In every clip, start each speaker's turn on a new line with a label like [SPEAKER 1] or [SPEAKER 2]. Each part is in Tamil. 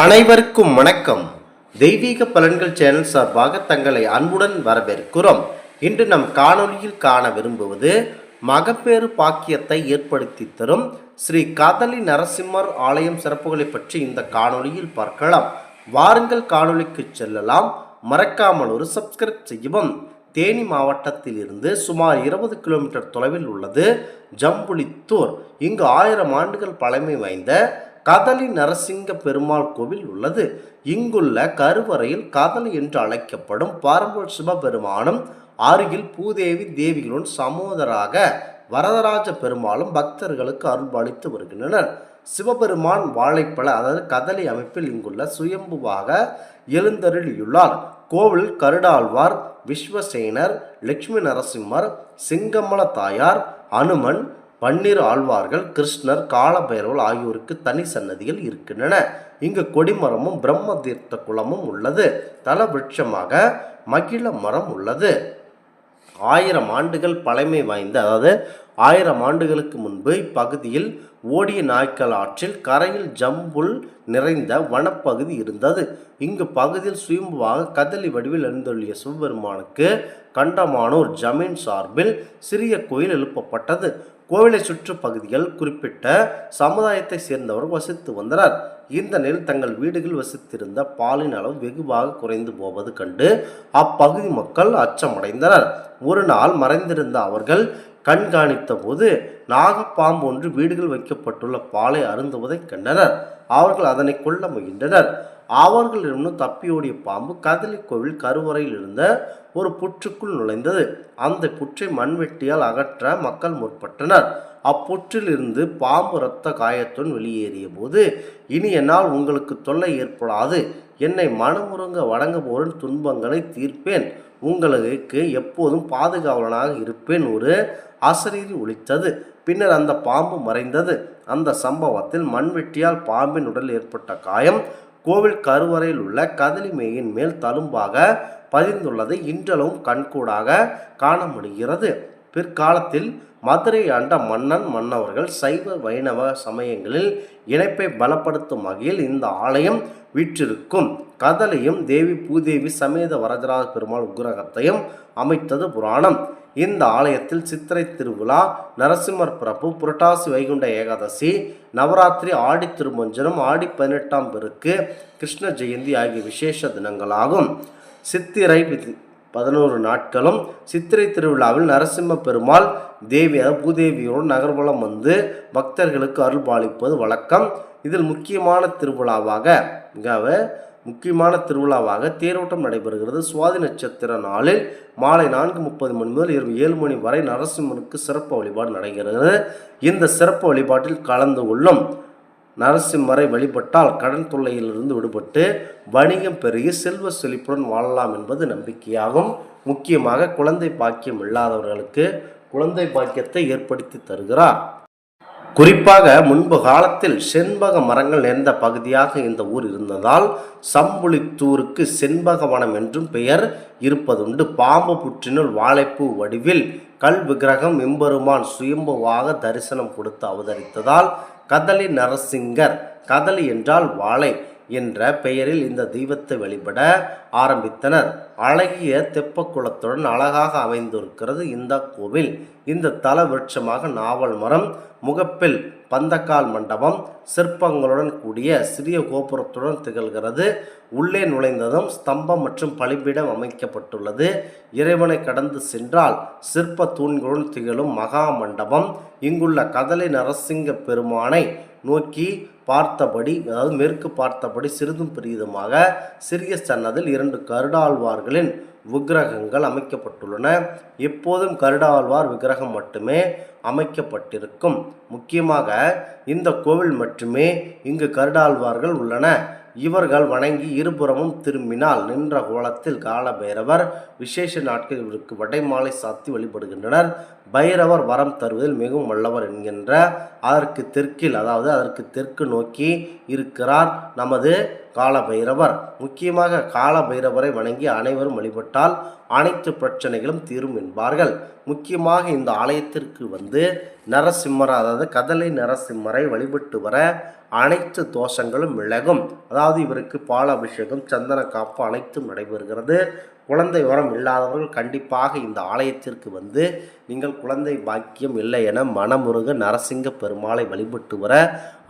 [SPEAKER 1] அனைவருக்கும் வணக்கம். தெய்வீக பலன்கள் சேனல் சார்பாக தங்களை அன்புடன் வரவேற்கிறோம். இன்று நம் காணொலியில் காண விரும்புவது மகப்பேறு பாக்கியத்தை ஏற்படுத்தி தரும் ஸ்ரீ காதலி நரசிம்மர் ஆலயம் சிறப்புகளை பற்றி இந்த காணொலியில் பார்க்கலாம். வாருங்கள் காணொளிக்கு செல்லலாம். மறக்காமல் ஒரு சப்ஸ்கிரைப் செய்யவும். தேனி மாவட்டத்தில் இருந்து சுமார் இருபது கிலோமீட்டர் தொலைவில் உள்ளது ஜம்புலித்தூர். இங்கு ஆயிரம் ஆண்டுகள் பழமை வாய்ந்த கதலி நரசிங்க பெருமாள் கோவில் உள்ளது. இங்குள்ள கருவறையில் கதலி என்று அழைக்கப்படும் பாரம்பரிய சிவபெருமானும் அருகில் பூதேவி தேவிகளுடன் சமோதராக வரதராஜ பெருமாளும் பக்தர்களுக்கு அருள்பாலித்து வருகின்றனர். சிவபெருமான் வாழைப்பழ அதாவது கதலி அமைப்பில் இங்குள்ள சுயம்புவாக எழுந்தருளியுள்ளார். கோவில் கருடாழ்வார் விஸ்வசேனர் லட்சுமி நரசிம்மர் சிங்கமல தாயார் அனுமன் பன்னிரு ஆழ்வார்கள் கிருஷ்ணர் காலபைரவர் ஆகியோருக்கு தனி சன்னதிகள் இருக்கின்றன. இங்கு கொடிமரமும் பிரம்ம தீர்த்த குளமும் உள்ளது. தல விருட்சமாக மகிழ மரம் உள்ளது. ஆயிரம் ஆண்டுகள் பழமை வாய்ந்த அதாவது ஆயிரம் ஆண்டுகளுக்கு முன்பு இப்பகுதியில் ஓடிய நாய்க்கல் ஆற்றில் கரையில் ஜம்புல் நிறைந்த வனப்பகுதி இருந்தது. இங்கு பகுதியில் சுயம்புவாக கதலி வடிவில் எழுந்துள்ள சிவபெருமானுக்கு கண்டமானூர் ஜமீன் சார்பில் சிறிய கோயில் எழுப்பப்பட்டது. கோவிலை சுற்று பகுதிகள் குறிப்பிட்ட சமுதாயத்தை சேர்ந்தவர் வசித்து வந்தனர். இந்த நிலையில் தங்கள் வீடுகளில் வசித்திருந்த பாலின் அளவு வெகுவாக குறைந்து போவது கண்டு அப்பகுதி மக்கள் அச்சமடைந்தனர். ஒரு நாள் மறைந்திருந்த அவர்கள் கண்காணித்த போது நாகப்பாம்பு ஒன்று வீடுகள் வைக்கப்பட்டுள்ள பாலை அருந்துவதைக் கண்டனர். அவர்கள் அதனை கொல்ல முயன்றனர். அவர்களிடம் தப்பியோடிய பாம்பு கதலி கோவில் கருவறையில் இருந்த ஒரு புற்றுக்குள் நுழைந்தது. அந்த புற்றை மண்வெட்டியால் அகற்ற மக்கள் முற்பட்டனர். அப்புற்றிலிருந்து பாம்பு இரத்த காயத்துடன் வெளியேறிய போது இனி என்னால் உங்களுக்கு தொல்லை ஏற்படாது. என்னை மனமுருங்க வழங்குபவரின் துன்பங்களை தீர்ப்பேன். உங்களுக்கு எப்போதும் பாதுகாவலனாக இருப்பேன் ஒரு அசரீரி ஒழித்தது. பின்னர் அந்த பாம்பு மறைந்தது. அந்த சம்பவத்தில் மண்வெட்டியால் பாம்பின் உடல் ஏற்பட்ட காயம் கோவில் கருவறையில் உள்ள கதலிமேயின் மேல் தழும்பாக பதிந்துள்ளதை இன்றளவும் கண்கூடாக காண முடிகிறது பிற்காலத்தில் மதுரை ஆண்ட மன்னன் மன்னவர்கள் சைவ வைணவ சமயங்களில் இணைப்பை பலப்படுத்தும் வகையில் இந்த ஆலயம் வீற்றிருக்கும். கதலையும் தேவி பூதேவி சமேத வரதராஜ பெருமாள் உக்கிரகத்தையும் அமைத்தது புராணம். இந்த ஆலயத்தில் சித்திரை திருவிழா நரசிம்மர் பிரபு புரட்டாசி வைகுண்ட ஏகாதசி நவராத்திரி ஆடி திருமஞ்சனம் ஆடி பதினெட்டாம் பெருக்கு கிருஷ்ண ஜெயந்தி ஆகிய விசேஷ தினங்களாகும். சித்திரை பதினோரு நாட்களும் சித்திரை திருவிழாவில் நரசிம்ம பெருமாள் தேவி பூதேவியோடு நகர்வலம் வந்து பக்தர்களுக்கு அருள்பாலிப்பது வழக்கம். இதில் முக்கியமான திருவிழாவாக மிக முக்கியமான திருவிழாவாக தேரோட்டம் நடைபெறுகிறது. சுவாதி நட்சத்திர நாளில் மாலை நான்கு முப்பது மணி முதல் இரவு ஏழு மணி வரை நரசிம்மனுக்கு சிறப்பு வழிபாடு நடைபெறுகிறது. இந்த சிறப்பு வழிபாட்டில் கலந்து கொள்ளும் நரசிம்மரை வழிபட்டால் கடன் தொல்லையிலிருந்து விடுபட்டு வணிகம் பெருகி செல்வ செழிப்புடன் வாழலாம் என்பது நம்பிக்கையாகும். முக்கியமாக குழந்தை பாக்கியம் இல்லாதவர்களுக்கு குழந்தை பாக்கியத்தை ஏற்படுத்தி தருகிறார். குறிப்பாக முன்பு காலத்தில் செண்பக மரங்கள் நிறைந்த பகுதியாக இந்த ஊர் இருந்ததால் சம்புளித்தூருக்கு செண்பக வனம் என்றும் பெயர் இருப்பதுண்டு. பாம்பு புற்றினுள் வாழைப்பூ வடிவில் கல் விக்கிரகம் எம்பெருமான் சுயம்புவாக தரிசனம் கொடுத்து அவதரித்ததால் கதலி நரசிங்கர் கதலி என்றால் வாழை என்ற பெயரில் இந்த தெய்வத்தை வழிபட ஆரம்பித்தனர். அழகிய தெப்பக்குளத்துடன் அழகாக அமைந்திருக்கிறது இந்த கோவில். இந்த தல விருட்சமாக நாவல் மரம் முகப்பில் பந்தக்கால் மண்டபம் சிற்பங்களுடன் கூடிய சிறிய கோபுரத்துடன் திகழ்கிறது. உள்ளே நுழைந்ததும் ஸ்தம்பம் மற்றும் பலிபீடம் அமைக்கப்பட்டுள்ளது. இறைவனை கடந்து சென்றால் சிற்ப தூண்களுடன் திகழும் மகா மண்டபம். இங்குள்ள கதலை நரசிங்க பெருமானை நோக்கி பார்த்தபடி அதாவது மேற்கு பார்த்தபடி சிறிதும் பெரியதுமாக சிறிய சன்னதில் இரண்டு கருடாழ்வார்களின் விக்கிரகங்கள் அமைக்கப்பட்டுள்ளன. எப்போதும் கருடாழ்வார் விக்கிரகம் மட்டுமே அமைக்கப்பட்டிருக்கும். முக்கியமாக இந்த கோவில் மட்டுமே இங்கு கருடாழ்வார்கள் உள்ளன. இவர்கள் வணங்கி இருபுறமும் திரும்பினால் நின்ற கோலத்தில் காலபைரவர் விசேஷ நாட்களில் இவருக்கு வடைமாலை சாத்தி வழிபடுகின்றனர். பைரவர் வரம் தருவதில் மிகவும் வல்லவர் என்கின்ற அதற்கு தெற்கில் அதாவது அதற்கு தெற்கு நோக்கி இருக்கிறார் நமது காலபைரவர். முக்கியமாக காலபைரவரை வணங்கி அனைவரும் வழிபட்டால் அனைத்து பிரச்சனைகளும் தீரும் என்பார்கள். முக்கியமாக இந்த ஆலயத்திற்கு வந்து வந்து நரசிம்மர் அதாவது கதலை நரசிம்மரை வழிபட்டு வர அனைத்து தோஷங்களும் விலகும். அதாவது இவருக்கு பால் அபிஷேகம் சந்தன காப்பு அனைத்தும் நடைபெறுகிறது. குழந்தை வரம் இல்லாதவர்கள் கண்டிப்பாக இந்த ஆலயத்திற்கு வந்து நீங்கள் குழந்தை பாக்கியம் இல்லை என மனமுருக நரசிங்க பெருமாளை வழிபட்டு வர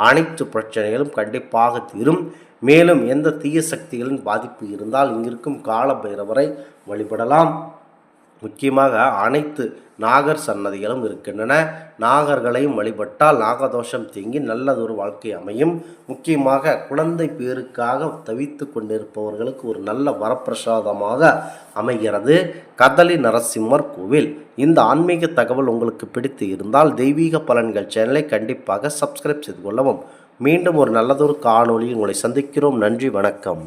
[SPEAKER 1] அனைத்து பிரச்சனைகளும் கண்டிப்பாக தீரும். மேலும் எந்த தீய சக்திகளின் பாதிப்பு இருந்தால் இங்கிருக்கும் கால பைரவரை வழிபடலாம். முக்கியமாக அனைத்து நாகர் சன்னதிகளும் இருக்கின்றன. நாகர்களையும் வழிபட்டால் நாகதோஷம் தீங்கி நல்லதொரு வாழ்க்கை அமையும். முக்கியமாக குழந்தை பேருக்காக தவித்து கொண்டிருப்பவர்களுக்கு ஒரு நல்ல வரப்பிரசாதமாக அமைகிறது. கதலி நரசிம்மர் கோவில். இந்த ஆன்மீக தகவல் உங்களுக்கு பிடித்து இருந்தால் தெய்வீக பலன்கள் சேனலை கண்டிப்பாக சப்ஸ்கிரைப் செய்து கொள்ளவும். மீண்டும் ஒரு நல்லதொரு காணொளியை உங்களை சந்திக்கிறோம். நன்றி வணக்கம்.